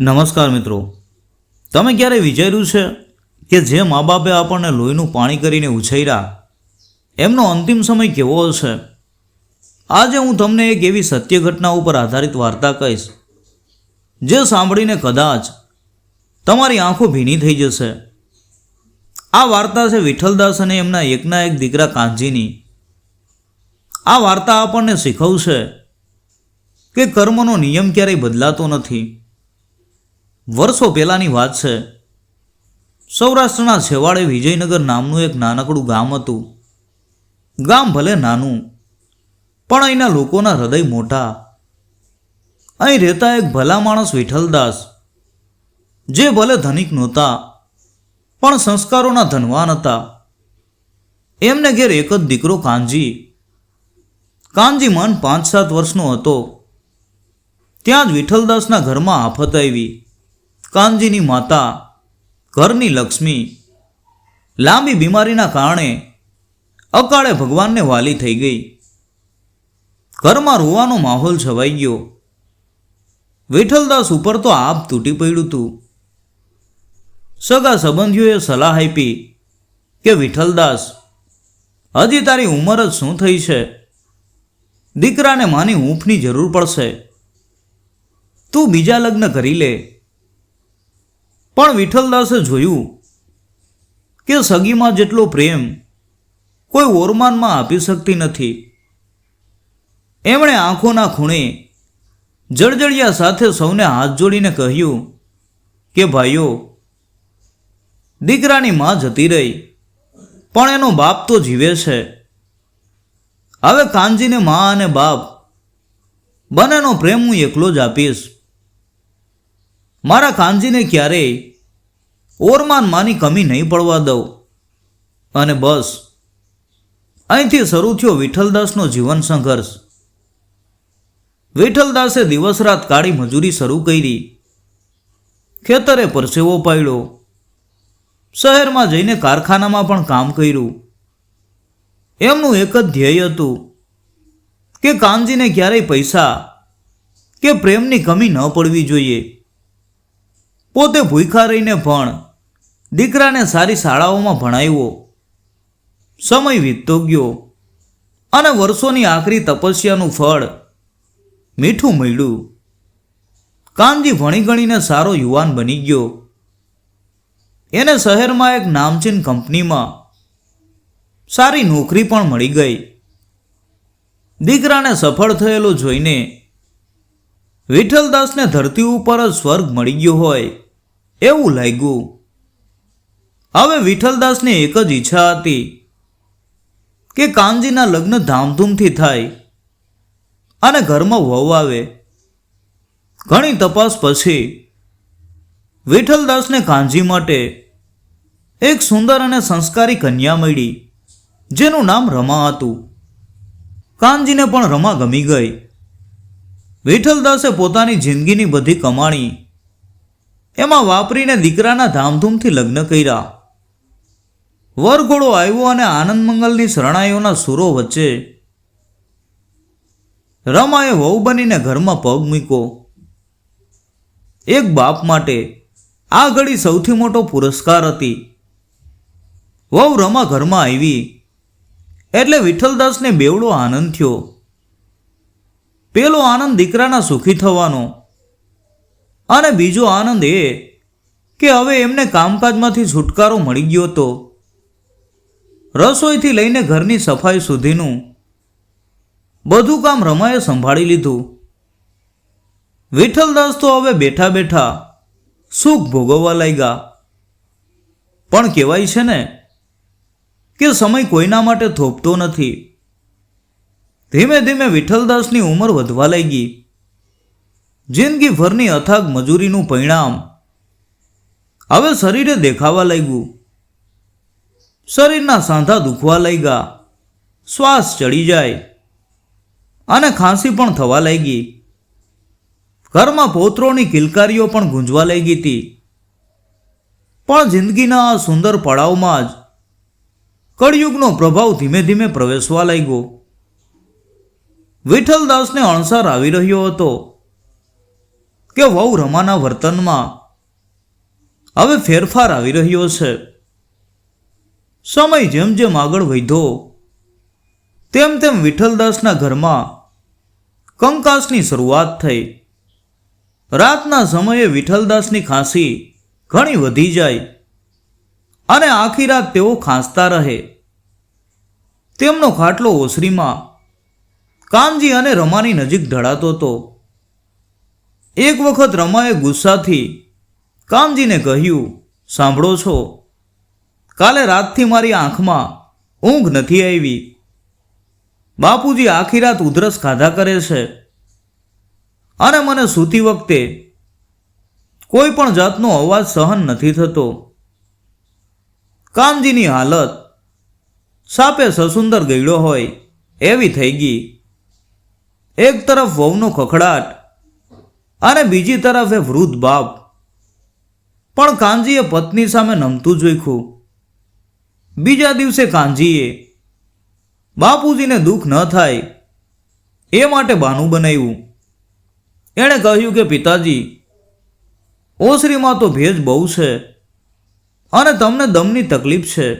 નમસ્કાર મિત્રો. તમે ક્યારે વિચાર્યું છે કે જે મા બાપે આપણને લોહીનું પાણી કરીને ઉછેર્યા એમનો અંતિમ સમય કેવો હશે? આજે હું તમને એક એવી સત્ય ઘટના ઉપર આધારિત વાર્તા કહીશ, જે સાંભળીને કદાચ તમારી આંખો ભીની થઈ જશે. આ વાર્તા છે વિઠ્ઠલદાસ અને એમના એકના એક દીકરા કાંજીની આ વાર્તા આપણને શીખવશે કે કર્મનો નિયમ ક્યારેય બદલાતો નથી. વર્ષો પહેલાંની વાત છે. સૌરાષ્ટ્રના છેવાડે વિજયનગર નામનું એક નાનકડું ગામ હતું. ગામ ભલે નાનું, પણ અહીંના લોકોના હૃદય મોટા. અહીં રહેતા એક ભલા માણસ વિઠ્ઠલદાસ, જે ભલે ધનિક નહોતા, પણ સંસ્કારોના ધનવાન હતા. એમને ઘેર એક જ દીકરો કાનજી. કાનજી મન પાંચ સાત વર્ષનો હતો. ત્યાં જ વિઠ્ઠલદાસના ઘરમાં આફત આવી. કાનજીની માતા, ઘરની લક્ષ્મી, લાંબી બીમારીના કારણે અકાળે ભગવાનને વાલી થઈ ગઈ. ઘરમાં રોવાનો માહોલ છવાઈ ગયો. વિઠ્ઠલદાસ ઉપર તો આપ તૂટી પડ્યું હતું સગા સંબંધીઓએ સલાહ આપી કે, વિઠ્ઠલદાસ, હજી તારી ઉંમર જ શું થઈ છે? દીકરાને માની ઊંફની જરૂર પડશે. તું બીજા લગ્ન કરી લે. પણ વિઠ્ઠલદાસે જોયું કે સગીમાં જેટલો પ્રેમ કોઈ ઓરમાનમાં આપી શકતી નથી. એમણે આંખોના ખૂણે જળજળિયા સાથે સૌને હાથ જોડીને કહ્યું કે, ભાઈઓ, દીકરાની માં જતી રહી, પણ એનો બાપ તો જીવે છે. હવે કાનજીને મા અને બાપ બંનેનો પ્રેમ હું એકલો જ આપીશ. મારા કાનજીને ક્યારેય ઓરમાન માની કમી નહીં પડવા દઉં. અને બસ, અહીંથી શરૂ થયો વિઠ્ઠલદાસનો જીવન સંઘર્ષ. વિઠ્ઠલદાસે દિવસ રાત કાળી મજૂરી શરૂ કરી. ખેતરે પરસેવો પાડ્યો. શહેરમાં જઈને કારખાનામાં પણ કામ કર્યું. એમનું એક જ ધ્યેય હતું કે કાનજીને ક્યારેય પૈસા કે પ્રેમની કમી ન પડવી જોઈએ. પોતે ભૂખા રહીને ભણ. દીકરાને સારી શાળાઓમાં ભણાવ્યો. સમય વીતતો ગયો. અને વર્ષોની આખરી તપસ્યાનું ફળ મીઠું મળ્યું. કાનજી ભણી ગણીને સારો યુવાન બની ગયો. એને શહેરમાં એક નામચીન કંપનીમાં સારી નોકરી પણ મળી ગઈ. દીકરાને સફળ થયેલો જોઈને વિઠ્ઠલદાસને ધરતી ઉપર જ સ્વર્ગ મળી ગયો હોય, એવું લાગ્યું. હવે વિઠ્ઠલદાસની એક જ ઈચ્છા હતી કે કાનજીના લગ્ન ધામધૂમથી થાય અને ઘરમાં વહુ આવે. ઘણી તપાસ પછી વિઠ્ઠલદાસને કાનજી માટે એક સુંદર અને સંસ્કારી કન્યા મળી, જેનું નામ રમા હતું. કાનજીને પણ રમા ગમી ગઈ. વિઠ્ઠલદાસે પોતાની જિંદગીની બધી કમાણી એમાં વાપરીને દીકરાના ધામધૂમથી લગ્ન કર્યા. વરઘોડો આવ્યો અને આનંદ મંગલની શરણાઈઓના સુરો વચ્ચે રમાએ વહુ બનીને ઘરમાં પગ મૂક્યો. એક બાપ માટે આ ઘડી સૌથી મોટો પુરસ્કાર હતી. વહુ રમા ઘરમાં આવી એટલે વિઠ્ઠલદાસને બેવડો આનંદ થયો. પેલો આનંદ દીકરાના સુખી થવાનો. અને બીજો આનંદ એ કે હવે એમને કામકાજમાંથી છુટકારો મળી ગયો હતો રસોઈથી લઈને ઘરની સફાઈ સુધીનું બધું કામ રમાએ સંભાળી લીધું. વિઠ્ઠલદાસ તો હવે બેઠા બેઠા સુખ ભોગવવા લાગ્યા. પણ કહેવાય છે ને કે સમય કોઈના માટે થોપતો નથી. ધીમે ધીમે વિઠ્ઠલદાસની ઉંમર વધવા લાગી. જિંદગીભરની અથાગ મજૂરીનું પરિણામ. હવે શરીરે દેખાવા લાગ્યું. શરીરના સાંધા દુખવા લાગ્યા. શ્વાસ ચડી જાય. અને ખાંસી પણ થવા લાગી. ઘરમાં પોતરોની કિલકારીઓ પણ ગુંજવા લાગી હતી. પણ જિંદગીના આ સુંદર પડાવમાં જ કળિયુગનો પ્રભાવ ધીમે ધીમે પ્રવેશવા લાગ્યો. વિઠ્ઠલદાસને અણસાર આવી રહ્યો હતો કે વહુ રમાના વર્તનમાં હવે ફેરફાર આવી રહ્યો છે. સમય જેમ જેમ આગળ વધ્યો, તેમ તેમ વિઠ્ઠલદાસના ઘરમાં કંકાસની શરૂઆત થઈ. રાતના સમયે વિઠ્ઠલદાસની ખાંસી ઘણી વધી જાય અને આખી રાત તેઓ ખાંસતા રહે. તેમનો ખાટલો ઓસરીમાં કાનજી અને રમાની નજીક ઢળાતો હતો. એક વખત રમાએ ગુસ્સાથી કામજીને કહ્યું, સાંભળો છો, કાલે રાતથી મારી આંખમાં ઊંઘ નથી આવી. બાપુજી આખી રાત ઉધરસ ખાધા કરે છે. અને મને સૂતી વખતે કોઈ પણ જાતનો અવાજ સહન નથી થતો. કામજીની હાલત સાપે સસુંદર ગયડો હોય એવી થઈ ગઈ. એક તરફ વહુનો ખખડાટ અને બીજી તરફ એ વૃદ્ધ બાપ. પણ કાનજીએ પત્ની સામે નમતું જોખ્યું બીજા દિવસે કાનજીએ બાપુજીને દુઃખ ન થાય એ માટે બાનું બનાવ્યું. એણે કહ્યું કે, પિતાજી, ઓસરીમાં તો ભેજ બહુ છે અને તમને દમની તકલીફ છે.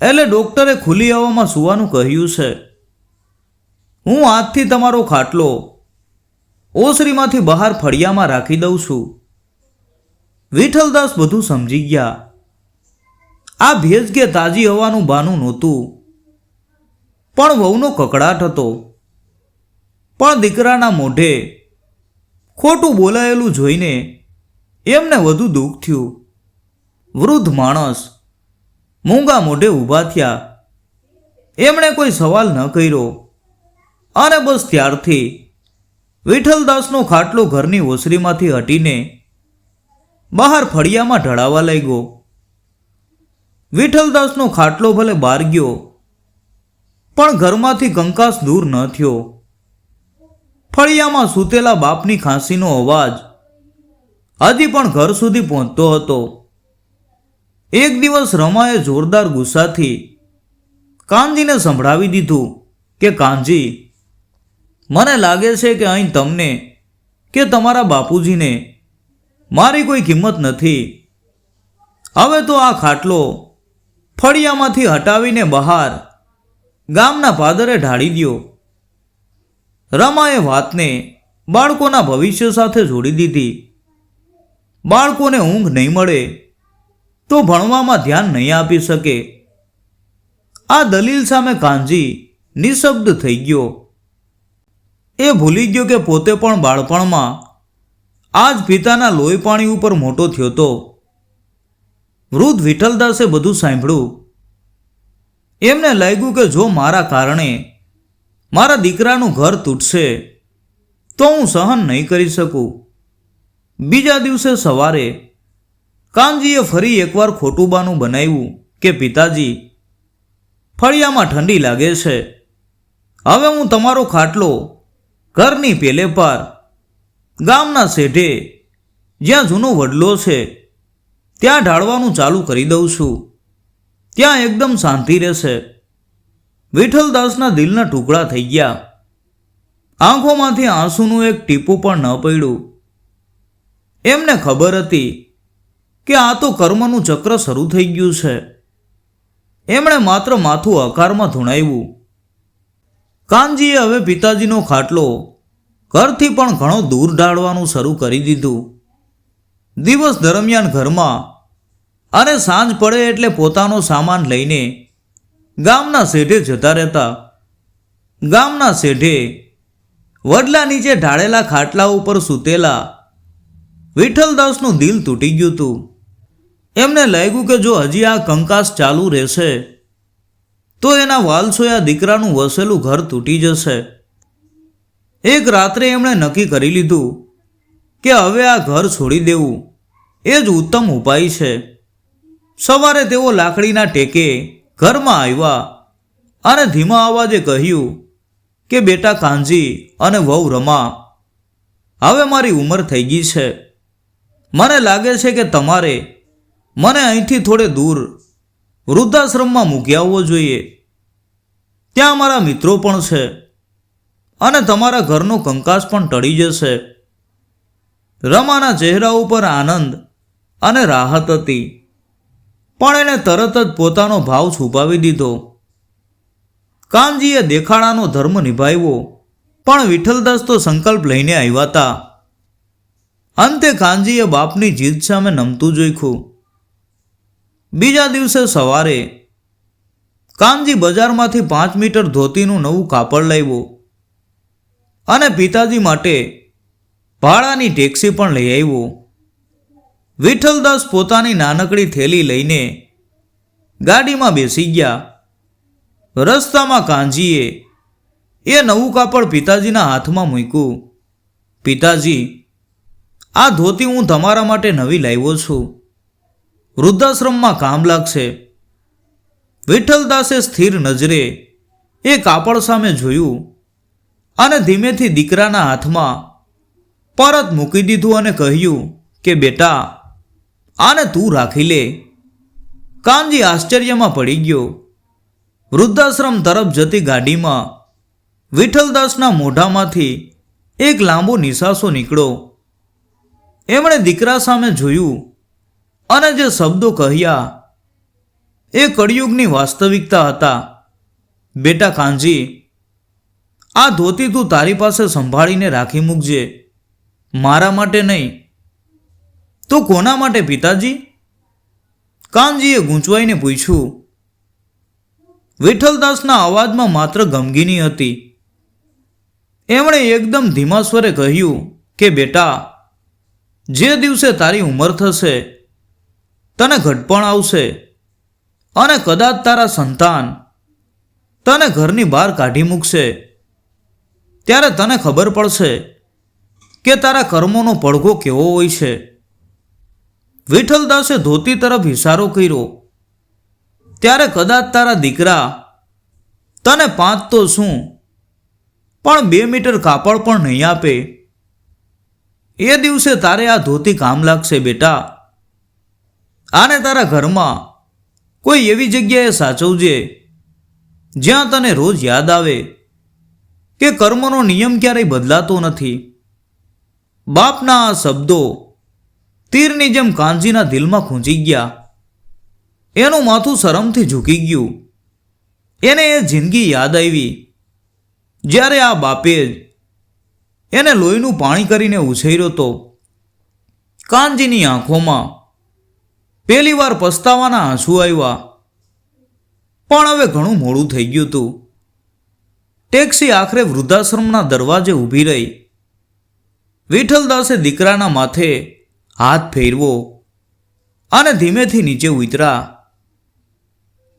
એટલે ડૉક્ટરે ખુલ્લી હવામાં સૂવાનું કહ્યું છે. હું આજથી તમારો ખાટલો ઓસરીમાંથી બહાર ફળિયામાં રાખી દઉં છું. વિઠ્ઠલદાસ બધું સમજી ગયા. આ ભેજ કે તાજી હવાનું બાનું નહોતું. પણ વહુનો કકડાટ હતો. પણ દીકરાના મોઢે ખોટું બોલાયેલું જોઈને એમને વધુ દુઃખ થયું. વૃદ્ધ માણસ મૂંગા મોઢે ઊભા થયા. એમણે કોઈ સવાલ ન કર્યો. અને બસ ત્યારથી વિઠ્ઠલદાસનો ખાટલો ઘરની ઓસરીમાંથી હટીને બહાર ફળિયામાં ઢળાવા લાગ્યો. વિઠ્ઠલદાસનો ખાટલો ભલે બહાર ગયો, પણ ઘરમાંથી કંકાસ દૂર ન થયો. ફળિયામાં સૂતેલા બાપની ખાંસીનો અવાજ હજી પણ ઘર સુધી પહોંચતો હતો. એક દિવસ રમાએ જોરદાર ગુસ્સાથી કાનજીને સંભળાવી દીધું કે, કાનજી મને લાગે છે કે અહીં તમને કે તમારા બાપુજીને મારી કોઈ કિંમત નથી. હવે તો આ ખાટલો ફળિયામાંથી હટાવીને બહાર ગામના પાદરે ઢાળી દ્યો. રમાએ વાતને બાળકોના ભવિષ્ય સાથે જોડી દીધી. બાળકોને ઊંઘ નહીં મળે તો ભણવામાં ધ્યાન નહીં આપી શકે. આ દલીલ સામે કાંજી નિશબ્દ થઈ ગયો. એ ભૂલી ગયો કે પોતે પણ બાળપણમાં આ જ પિતાના લોહી પાણી ઉપર મોટો થયો તો વૃદ્ધ વિઠ્ઠલદાસે બધું સાંભળ્યું. એમને લાગ્યું કે જો મારા કારણે મારા દીકરાનું ઘર તૂટશે, તો હું સહન નહીં કરી શકું. બીજા દિવસે સવારે કાનજીએ ફરી એકવાર ખોટું બાનું બનાવ્યું કે, પિતાજી, ફળિયામાં ઠંડી લાગે છે. હવે હું તમારો ખાટલો ઘરની પેલે પાર, ગામના શેઠે જ્યાં જૂનો વડલો છે, ત્યાં ઢાળવાનું ચાલુ કરી દઉં છું. ત્યાં એકદમ શાંતિ રહેશે. વિઠ્ઠલદાસના દિલના ટુકડા થઈ ગયા. આંખોમાંથી આંસુનું એક ટીપું પણ ન પડ્યું. એમને ખબર હતી કે આ તો કર્મનું ચક્ર શરૂ થઈ ગયું છે. એમણે માત્ર માથું અકારમાં ધૂણાવ્યું. કાનજીએ હવે પિતાજીનો ખાટલો ઘરથી પણ ઘણો દૂર ઢાળવાનું શરૂ કરી દીધું. દિવસ દરમિયાન ઘરમાં અને સાંજ પડે એટલે પોતાનો સામાન લઈને ગામના શેઠે જતા રહેતા. ગામના શેઠે વડલા નીચે ઢાળેલા ખાટલા ઉપર સૂતેલા વિઠ્ઠલદાસનું દિલ તૂટી ગયું હતું. એમને લાગ્યું કે જો હજી આ કંકાસ ચાલુ રહેશે તો એના વાલસોયા દીકરાનું વસેલું ઘર તૂટી જશે. એક રાત્રે એમણે નક્કી કરી લીધું કે હવે આ ઘર છોડી દેવું. એ જ ઉત્તમ ઉપાય છે. સવારે તેઓ લાકડીના ટેકે ઘરમાં આવ્યા અને ધીમા અવાજે કહ્યું કે, બેટા કાંજી અને વહુ રમા, હવે મારી ઉંમર થઈ ગઈ છે. મને લાગે છે કે તમારે મને અહીંથી થોડે દૂર વૃદ્ધાશ્રમમાં મૂકી આવવો જોઈએ. ત્યાં મારા મિત્રો પણ છે. અને તમારા ઘરનો કંકાસ પણ ટળી જશે. રમાના ચહેરા ઉપર આનંદ અને રાહત હતી. પણ એણે તરત જ પોતાનો ભાવ છુપાવી દીધો. કાનજીએ દેખાડાનો ધર્મ નિભાવ્યો, પણ વિઠ્ઠલદાસ તો સંકલ્પ લઈને આવ્યા હતા. અંતે કાનજીએ બાપની જીદ સામે નમતું જોઈખું. બીજા દિવસે સવારે કાનજી બજારમાંથી પાંચ મીટર ધોતીનું નવું કાપડ લાવ્યું અને પિતાજી માટે ભાડાની ટેક્સી પણ લઈ આવ્યો. વિઠ્ઠલદાસ પોતાની નાનકડી થેલી લઈને ગાડીમાં બેસી ગયા. રસ્તામાં કાંજીએ એ નવું કાપડ પિતાજીના હાથમાં મૂક્યું. પિતાજી, આ ધોતી હું તમારા માટે નવી લાવ્યો છું. વૃદ્ધાશ્રમમાં કામ લાગશે. વિઠ્ઠલદાસે સ્થિર નજરે એ કાપડ સામે જોયું અને ધીમેથી દીકરાના હાથમાં પરત મૂકી દીધું અને કહ્યું કે, બેટા, આને તું રાખી લે. કાનજી આશ્ચર્યમાં પડી ગયો. વૃદ્ધાશ્રમ તરફ જતી ગાડીમાં વિઠ્ઠલદાસના મોઢામાંથી એક લાંબો નિશાસો નીકળો એમણે દીકરા સામે જોયું અને જે શબ્દો કહ્યા, એ કળિયુગની વાસ્તવિકતા હતા. બેટા કાનજી આ ધોતી તું તારી પાસે સંભાળીને રાખી મૂકજે. મારા માટે નહીં. તો કોના માટે પિતાજી? કાનજીએ ગૂંચવાઈને પૂછ્યું. વિઠ્ઠલદાસના અવાજમાં માત્ર ગમગીની હતી. એમણે એકદમ ધીમા સ્વરે કહ્યું કે, બેટા, જે દિવસે તારી ઉંમર થશે તને ઘટપણ આવશે. અને કદાચ તારા સંતાન તને ઘરની બહાર કાઢી મૂકશે. ત્યારે તને ખબર પડશે કે તારા કર્મોનો પડઘો કેવો હોય છે. વિઠ્ઠલદાસે ધોતી તરફ ઇશારો કર્યો. ત્યારે કદાચ તારા દીકરા તને પાંચ તો શું, પણ બે મીટર કાપડ પણ નહીં આપે. એ દિવસે તારે આ ધોતી કામ લાગશે બેટા. આને તારા ઘરમાં કોઈ એવી જગ્યાએ સાચવજે જ્યાં તને રોજ યાદ આવે કે કર્મનો નિયમ ક્યારેય બદલાતો નથી. બાપના આ શબ્દો તીરની જેમ કાનજીના દિલમાં ખૂંચી ગયા. એનું માથું શરમથી ઝૂકી ગયું. એને એ જિંદગી યાદ આવી. જ્યારે આ બાપે જ એને લોહીનું પાણી કરીને ઉછેર્યો તો કાનજીની આંખોમાં પહેલી વાર પસ્તાવાના આંસુ આવ્યા. પણ હવે ઘણું મોડું થઈ ગયું હતું ટેક્સી આખરે વૃદ્ધાશ્રમના દરવાજે ઊભી રહી. વિઠ્ઠલદાસે દીકરાના માથે હાથ ફેરવો અને ધીમેથી નીચે ઉતરા.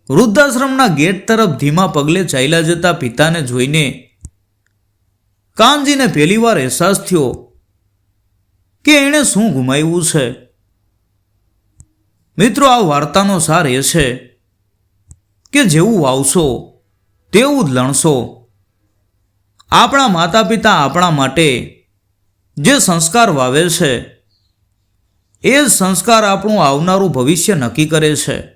વૃદ્ધાશ્રમના ગેટ તરફ ધીમા પગલે ચાલ્યા જતા પિતાને જોઈને કાનજીને પહેલીવાર અહેસાસ થયો કે એણે શું ગુમાવ્યું છે? મિત્રો, આ વાર્તાનો સાર એ છે કે જેવું વાવશો, તેવું જ લણશો. આપણા માતા પિતા આપણા માટે જે સંસ્કાર વાવે છે, એ જ સંસ્કાર આપણું આવનારું ભવિષ્ય નક્કી કરે છે.